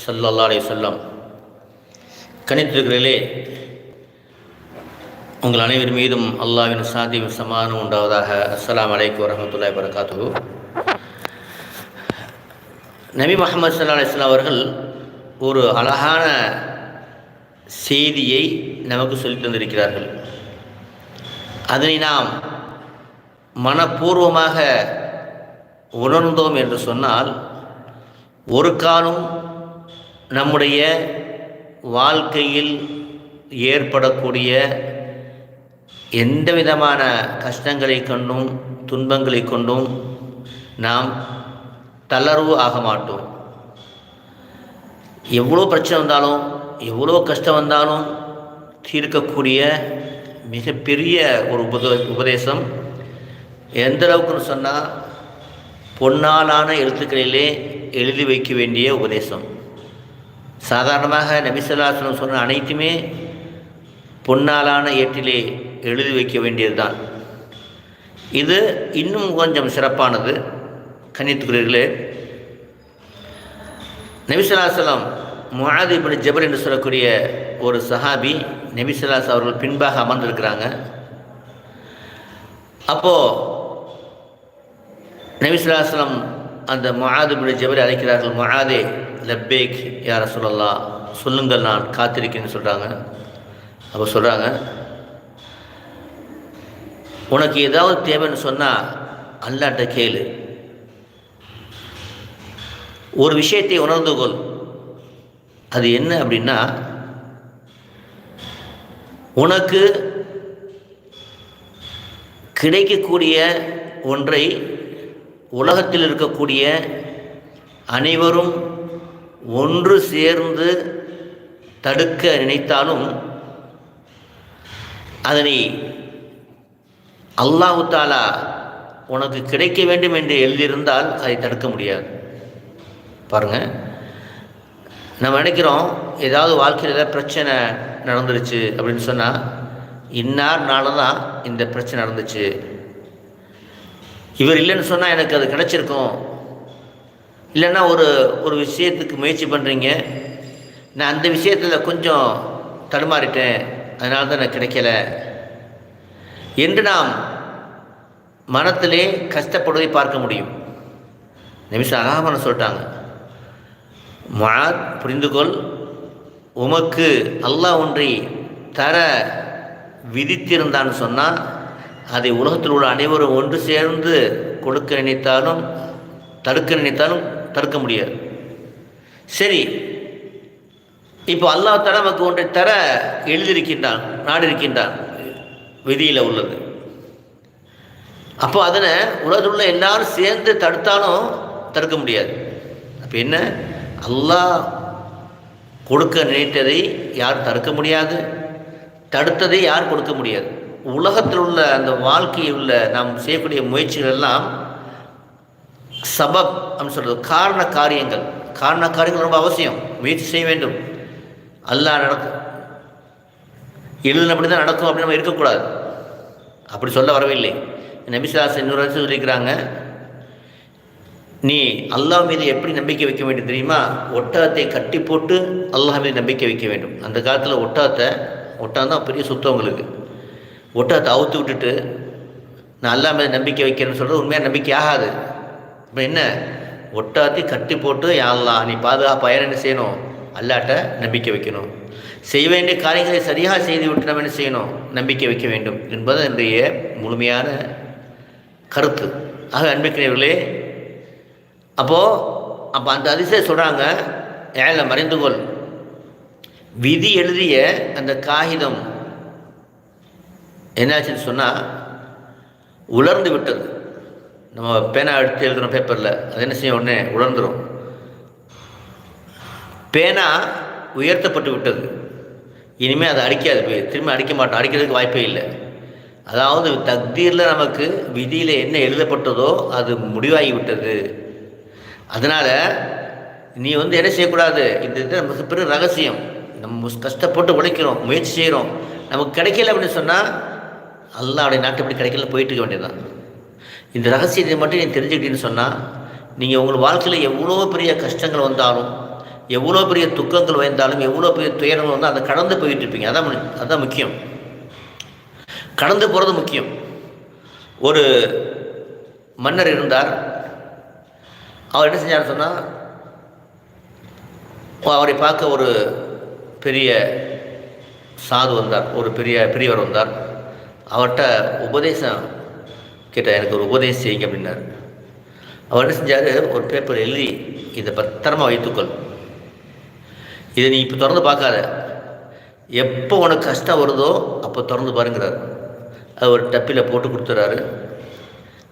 சல்லல்லா சொல்லம் கணித்திருக்கிறீர்களே உங்கள் அனைவர் மீதும் அல்லாவின் சாந்தியும் சமாதானம் உண்டாவதாக. அஸ்லாம் அலைக்கும் வரமத்துல்லாய் வரகாத்து நபி முகமது சல்லா அலிஸ்லாம் அவர்கள் ஒரு அழகான செய்தியை நமக்கு சொல்லித் தந்திருக்கிறார்கள். அதனை நாம் மனப்பூர்வமாக உணர்ந்தோம் என்று சொன்னால் ஒரு காலம் நம்முடைய வாழ்க்கையில் ஏற்படக்கூடிய எந்த விதமான கஷ்டங்களை கொண்டும் துன்பங்களை கொண்டும் நாம் தளர்வு ஆக மாட்டோம். எவ்வளோ பிரச்சனை வந்தாலும் எவ்வளோ கஷ்டம் வந்தாலும் தீர்க்கக்கூடிய மிகப்பெரிய ஒரு உபத உபதேசம் எந்த அளவுக்குன்னு சொன்னால் பொன்னாலான எழுத்துக்களிலே எழுதி வைக்க வேண்டிய உபதேசம். சாதாரணமாக நபிசல்லாசனம் சொன்ன அனைத்துமே பொன்னாலான ஏட்டிலே எழுதி வைக்க வேண்டியதுதான். இது இன்னும் கொஞ்சம் சிறப்பானது. கன்னித்துக்குரியர்களே நபிசல்லாசலம் முஹாதி இப்படி ஜபர் என்று சொல்லக்கூடிய ஒரு சஹாபி நபிசல்லாஸ் அவர்கள் பின்பாக அமர்ந்திருக்கிறாங்க. அப்போது நபிசுல்லாஸ்லம் அந்த முஆது பின் ஜபரை அழைக்கிறார்கள். முஆதே லப்பேக் யார சொல்லலாம் சொல்லுங்கள் நான் காத்திருக்கேன்னு சொல்கிறாங்க அப்போ சொல்கிறாங்க உனக்கு ஏதாவது தேவைன்னு சொன்னால் அல்லாட்ட கேளு. ஒரு விஷயத்தை உணர்ந்து கொள். அது என்ன அப்படின்னா உனக்கு கிடைக்கக்கூடிய ஒன்றை உலகத்தில் இருக்கக்கூடிய அனைவரும் ஒன்று சேர்ந்து தடுக்க நினைத்தாலும் அதனை அல்லாஹு தாலா உனக்கு கிடைக்க வேண்டும் என்று எழுதியிருந்தால் அதை தடுக்க முடியாது. பாருங்கள் நம்ம நினைக்கிறோம் ஏதாவது வாழ்க்கையில் ஏதாவது பிரச்சனை நடந்துருச்சு அப்படின்னு சொன்னால் இன்னார்னால தான் இந்த பிரச்சனை நடந்துச்சு. இவர் இல்லைன்னு சொன்னால் எனக்கு அது கிடச்சிருக்கும். இல்லைன்னா ஒரு ஒரு விஷயத்துக்கு முயற்சி பண்ணுறீங்க நான் அந்த விஷயத்தில் கொஞ்சம் தடுமாறிட்டேன். அதனால தான் நான் கிடைக்கல. என்று நாம் மனத்திலே கஷ்டப்படுவதை பார்க்க முடியும். நிமிஷம் அழகாமன சொல்லிட்டாங்க. மாத் புரிந்துகொள். உமக்கு அல்லாஹ் ஒன்றை தர விதித்திருந்தான்னு சொன்னால் அதை உலகத்தில் உள்ள அனைவரும் ஒன்று சேர்ந்து கொடுக்க நினைத்தாலும் தடுக்க நினைத்தாலும் தடுக்க முடியாது. சரி இப்போ அல்லாஹ் தர நமக்கு ஒன்றை தர எழுதியிருக்கின்றான் நாடு இருக்கின்றான் விதியில் உள்ளது. அப்போ அதனை உலகத்துள்ள உள்ள எல்லாரும் சேர்ந்து தடுத்தாலும் தடுக்க முடியாது. அப்போ என்ன? அல்லாஹ் கொடுக்க நினைத்ததை யார் தடுக்க முடியாது? தடுத்ததை யார் கொடுக்க முடியாது? உலகத்தில் உள்ள அந்த வாழ்க்கையில் உள்ள நாம் செய்யக்கூடிய முயற்சிகள் எல்லாம் சபப் அப்படின்னு சொல்கிறது காரண காரியங்கள். காரண காரியங்கள் ரொம்ப அவசியம். முயற்சி செய்ய வேண்டும். அல்லாஹ் நடக்கும் எழுதினபடி தான் நடக்கும் அப்படின்னு நம்ம இருக்கக்கூடாது. அப்படி சொல்ல வரவில்லை. நபிசாஸ் இன்னொரு வருஷம் சொல்லியிருக்கிறாங்க நீ அல்லாஹ் மீது எப்படி நம்பிக்கை வைக்க வேண்டும் தெரியுமா? ஒட்டகத்தை கட்டி போட்டு அல்லாஹ் மீது நம்பிக்கை வைக்க வேண்டும். அந்த காலத்தில் ஒட்டகத்தை ஒட்டகம் தான் பெரிய சுத்தம் உங்களுக்கு ஒட்டகத்தை அவுத்து விட்டுட்டு நான் அல்லாஹ் மீது நம்பிக்கை வைக்கிறேன்னு சொல்கிறது உண்மையாக நம்பிக்கை ஆகாது. இப்போ என்ன? ஒட்டாத்தி கட்டி போட்டு யாழ்லாம் நீ பாதுகாப்பாக என்ன செய்யணும்? அல்லாட்ட நம்பிக்கை வைக்கணும். செய்ய வேண்டிய காரியங்களை சரியாக செய்து விட்டு நம்ம என்ன செய்யணும்? நம்பிக்கை வைக்க வேண்டும். என்பது என்னுடைய முழுமையான கருத்து. ஆக அன்பிக்கிறவர்களே அப்போது அப்போ அந்த அதிசயம் சொல்கிறாங்க ஏழை மறைந்துகொள் விதி எழுதிய அந்த காகிதம் என்னாச்சுன்னு சொன்னால் உலர்ந்து விட்டது. நம்ம பேனா எடுத்து எழுதுகிறோம் பேப்பரில் அது என்ன செய்யும்? உடனே உணர்ந்துடும் பேனா உயர்த்தப்பட்டு விட்டது. இனிமேல் அதை அடிக்காது. போய் திரும்ப அடிக்க மாட்டோம். அடிக்கிறதுக்கு வாய்ப்பே இல்லை. அதாவது தக்தீரில் நமக்கு விதியில் என்ன எழுதப்பட்டதோ அது முடிவாகி விட்டது. அதனால் நீ வந்து என்ன செய்யக்கூடாது? இந்த இது நமக்கு பெரிய ரகசியம். நம்ம கஷ்டப்பட்டு உழைக்கிறோம். முயற்சி செய்கிறோம். நமக்கு கிடைக்கல அப்படின்னு சொன்னால் அல்லாவுடைய நாட்டு இப்படி கிடைக்கல போயிட்டு இருக்க வேண்டியதுதான். இந்த ரகசியத்தை மட்டும் நீ தெரிஞ்சுக்கிட்டீங்கன்னு சொன்னால் நீங்கள் உங்கள் வாழ்க்கையில் எவ்வளோ பெரிய கஷ்டங்கள் வந்தாலும் எவ்வளோ பெரிய துக்கங்கள் வந்தாலும் எவ்வளோ பெரிய துயரங்கள் வந்து அதை கடந்து போயிட்டு இருப்பீங்க. அதான் மு- அதான் முக்கியம். கடந்து போகிறது முக்கியம். ஒரு மன்னர் இருந்தார். அவர் என்ன செஞ்சார் சொன்னால் அவரை பார்க்க ஒரு பெரிய சாது வந்தார். ஒரு பெரிய பெரியவர் வந்தார். அவர்கிட்ட உபதேசம் கேட்டால் எனக்கு ஒரு உபதேசம் செய்யுங்க அப்படின்னார். அவர் என்ன செஞ்சார்? ஒரு பேப்பர் எழுதி இதை பத்திரமாக வைத்துக்கொள். இதை நீ இப்போ திறந்து பார்க்காத. எப்போ உனக்கு கஷ்டம் வருதோ அப்போ திறந்து பாருங்கிறார். அது ஒரு டப்பில் போட்டு கொடுத்துறாரு.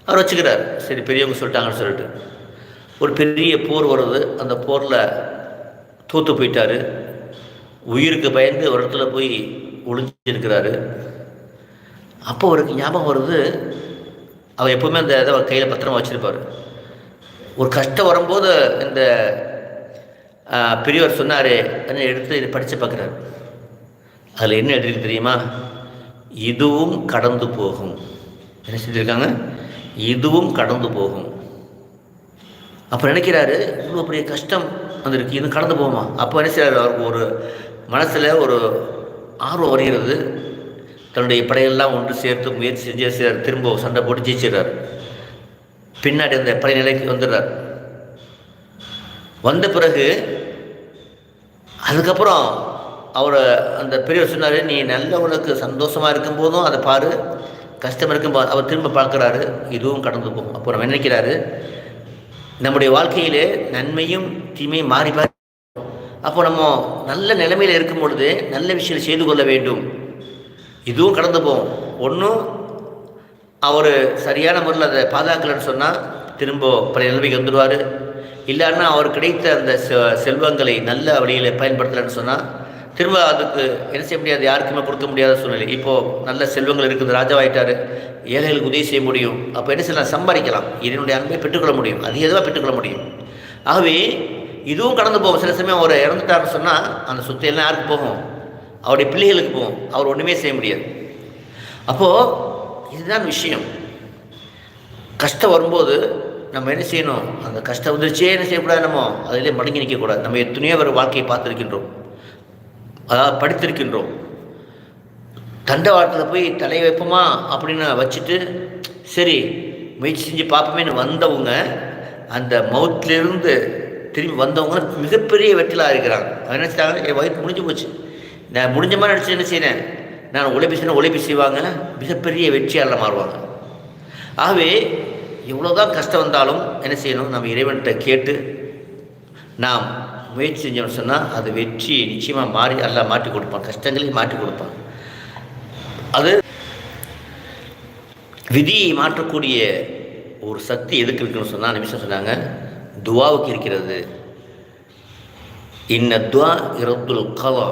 அவர் வச்சுக்கிறார். சரி பெரியவங்க சொல்லிட்டாங்கன்னு சொல்லிட்டு. ஒரு பெரிய போர் வருது. அந்த போரில் தூத்து போயிட்டாரு. உயிருக்கு பயந்து ஒரு இடத்துல போய் ஒளிஞ்சிருக்கிறாரு. அப்போ அவருக்கு ஞாபகம் வருது அவர் எப்போவுமே அந்த இதை கையில் பத்திரமா வச்சுருப்பார். ஒரு கஷ்டம் வரும்போது இந்த பெரியவர் சொன்னார் எடுத்து இதை படித்து பார்க்குறாரு அதில் என்ன எழுதிருக்கு தெரியுமா? இதுவும் கடந்து போகும். என்ன செஞ்சுருக்காங்க? இதுவும் கடந்து போகும். அப்போ நினைக்கிறாரு இவ்வளோ பெரிய கஷ்டம் வந்திருக்கு இது கடந்து போகுமா? அப்போ என்ன அவருக்கு ஒரு மனசில் ஒரு ஆர்வம் வருகிறது. தன்னுடைய படையெல்லாம் ஒன்று சேர்த்து முயற்சி செஞ்சு செய்கிறார் திரும்ப சண்டை போட்டு ஜெயிச்சிடுறாரு. பின்னாடி அந்த படை நிலைக்கு வந்துடுறார். வந்த பிறகு அதுக்கப்புறம் அவரை அந்த பெரியவர் சொன்னார் நீ நல்லவனுக்கு சந்தோஷமாக இருக்கும் போதும் அதை பாரு. கஷ்டம் இருக்கும் பா- அவர் திரும்ப பார்க்குறாரு இதுவும் கடந்து போகும். அப்போ நம்ம நினைக்கிறாரு? நம்முடைய வாழ்க்கையிலே நன்மையும் தீமையும் மாறி மாறி அப்போ நம்ம நல்ல நிலைமையில் இருக்கும் பொழுது நல்ல விஷயம் செய்து கொள்ள வேண்டும். இதுவும் கடந்து போகும். ஒன்றும் அவர் சரியான முறையில் அதை பாதுகாக்கலன்னு சொன்னால் திரும்ப பழைய நிலைமைக்கு வந்துடுவார். இல்லைன்னா அவர் கிடைத்த அந்த செ- செல்வங்களை நல்ல வழியில் பயன்படுத்தலைன்னு சொன்னால் திரும்ப அதுக்கு என்ன செய்ய முடியாது யாருக்குமே கொடுக்க முடியாத சூழ்நிலை. இப்போது நல்ல செல்வங்கள் இருக்குது ராஜாவாயிட்டார் ஏழைகளுக்கு உதவி செய்ய முடியும். அப்போ என்ன செய்யலாம்? சம்பாதிக்கலாம். இதனுடைய அன்பை பெற்றுக்கொள்ள முடியும். அது எதுவாக பெற்றுக்கொள்ள முடியும்? ஆகவே இதுவும் கடந்து போகும். சில சமயம் அவர் இறந்துட்டாருன்னு சொன்னால் அந்த சொத்து எல்லாம் யாருக்கு போகும்? அவருடைய பிள்ளைகளுக்கு போகும் அவர் ஒன்றுமே செய்ய முடியாது. அப்போது இதுதான் விஷயம். கஷ்டம் வரும்போது நம்ம என்ன செய்யணும்? அந்த கஷ்டம் வந்துருச்சே என்ன செய்யக்கூடாது நம்ம? அதிலே மடங்கி நிற்கக்கூடாது நம்ம எத்தனையோ ஒரு வாழ்க்கையை பார்த்துருக்கின்றோம். அதாவது படித்திருக்கின்றோம். தண்டவாளத்தில் போய் தலையை வைப்போமா அப்படின்னு வச்சுட்டு சரி முயற்சி செஞ்சு பார்ப்போமேன்னு வந்தவங்க அந்த மவுத்திலிருந்து திரும்பி வந்தவங்க மிகப்பெரிய வெற்றிலாக இருக்கிறாங்க. என்ன செய்றாங்க? என் வயிற்று முடிஞ்சு போச்சு. நான் முடிஞ்ச மாதிரி நினச்சி என்ன செய்கிறேன் நான் உழைப்பு செய்யணும் உழைப்பு செய்வாங்க? மிகப்பெரிய வெற்றியாளர் மாறுவாங்க. ஆகவே எவ்வளோதான் கஷ்டம் வந்தாலும் என்ன செய்யணும்? நம்ம இறைவன்கிட்ட கேட்டு நாம் முயற்சி செஞ்சோம்னு சொன்னால் அது வெற்றியை நிச்சயமாக மாறி எல்லாம் மாற்றி கொடுப்பான். கஷ்டங்களையும் மாற்றி கொடுப்பான். அது விதியை மாற்றக்கூடிய ஒரு சக்தி எதுக்கு இருக்குன்னு சொன்னால் நிமிஷம் சொன்னாங்க? துவாவுக்கு இருக்கிறது. இன்ன துவா இரத்துல் கலா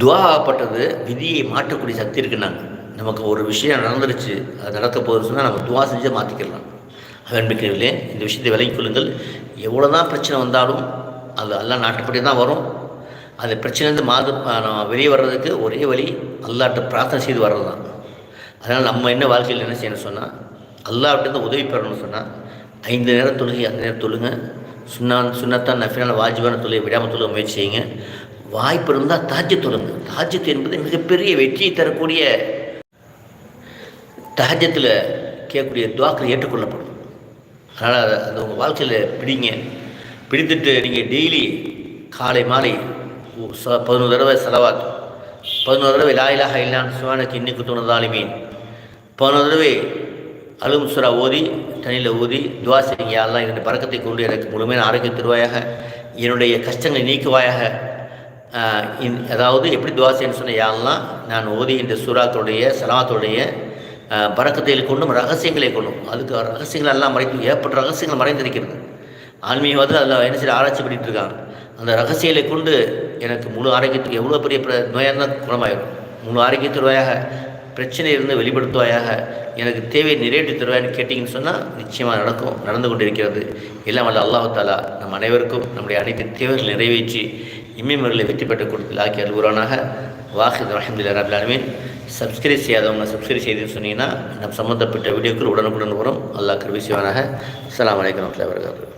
துவாகப்பட்டது விதியை மாற்றக்கூடிய சக்தி இருக்குன்னாங்க நமக்கு ஒரு விஷயம் நடந்துருச்சு அது நடக்க போகுது சொன்னால் நம்ம துவா செஞ்சு மாற்றிக்கலாம் அன்பிக்கிறவில்லை இந்த விஷயத்தை விலகி கொள்ளுங்கள். எவ்வளோ தான் பிரச்சனை வந்தாலும் அது எல்லாம் நாட்டுப்படி தான் வரும். அந்த பிரச்சனைலேருந்து மாது நம்ம வெளியே வர்றதுக்கு ஒரே வழி அல்லாட்ட பிரார்த்தனை செய்து வர்றது தான் அதனால் நம்ம என்ன வாழ்க்கையில் என்ன செய்யணும் சொன்னால் அல்லாட்டேருந்து உதவி பெறணும்னு சொன்னால் ஐந்து நேரம் தொழுகை அந்த நேரம் தொழுங்க. சுண்ணா சுண்ணத்தான் நஃபினான வாஜிபான தொழிலை விடாமல் தொழுக முயற்சி செய்யுங்க. வாய்ப்பு இருந்தால் தாஜ்ஜு தொடர்ந்து தாஜ்ஜத்து என்பது மிகப்பெரிய வெற்றியை தரக்கூடிய தஹஜத்தில் கேட்கக்கூடிய துவாக்கள் ஏற்றுக்கொள்ளப்படும். அதனால் அதை அது உங்கள் வாழ்க்கையில் பிடிங்க. பிடித்துட்டு நீங்கள் டெய்லி காலை மாலை ச- பதினோரு தடவை செலவாத். பதினோரு தடவை லாயிலாக இல்லான்னு சுவானுக்கு இன்னைக்கு தோணுதாலுமீன் பதினோரு தடவை அலும் சுரா ஓதி தனியில் ஊதி துவா செய்யுங்க. யாரெல்லாம் பறக்கத்தை கொண்டு எனக்கு முழுமையான ஆரோக்கிய தருவாயாக என்னுடைய கஷ்டங்களை நீக்குவாயாக இந் இன்- அதாவது எப்படி துவா செய்யணும்னு சொன்ன யாரெல்லாம் நான் ஓதி இந்த சுறாத்துடைய சலாத்துடைய பறக்கத்தையில் கொண்டும் ரகசியங்களை கொண்டும் அதுக்கு ரகசியங்கள் எல்லாம் மறைத்து ஏற்பட்ட ரகசியங்கள் மறைந்திருக்கிறது. ஆன்மீகவாதிகள் அதில் என்ன செய்ய ஆராய்ச்சி பண்ணிகிட்டு இருக்காங்க. அந்த ரகசியங்களை கொண்டு எனக்கு முழு ஆரோக்கியத்துக்கு எவ்வளோ பெரிய பிர நோயாக இருந்தால் குணமாயிடும் முழு ஆரோக்கியத்துறையாக பிரச்சனை இருந்து வெளிப்படுத்துவாயாக எனக்கு தேவையை நிறைவேற்றி தருவாய்னு கேட்டிங்கன்னு சொன்னால் நிச்சயமாக நடக்கும் நடந்து கொண்டிருக்கிறது. எல்லாம் வல்ல அல்லாஹாலா நம் அனைவருக்கும் நம்முடைய அனைத்து தேவைகள் நிறைவேற்றி இம்மைமர்களை வெற்றி பெற்ற கொடுத்து ஆக்கி அல்குரானாக வாஹித் ரஹமதுல்லா ரபுல்லாலுமே சப்ஸ்கிரைப் செய்யாதவங்க சப்ஸ்கிரைப் செய்துன்னு சொன்னீங்கன்னா நம் சம்மந்தப்பட்ட வீடியோக்கள் உடனுக்குடன் வரும். அல்லாஹ் கருவி செய்வானாக. அலாம் வலைக்கம் வரமத்துல்லாஹி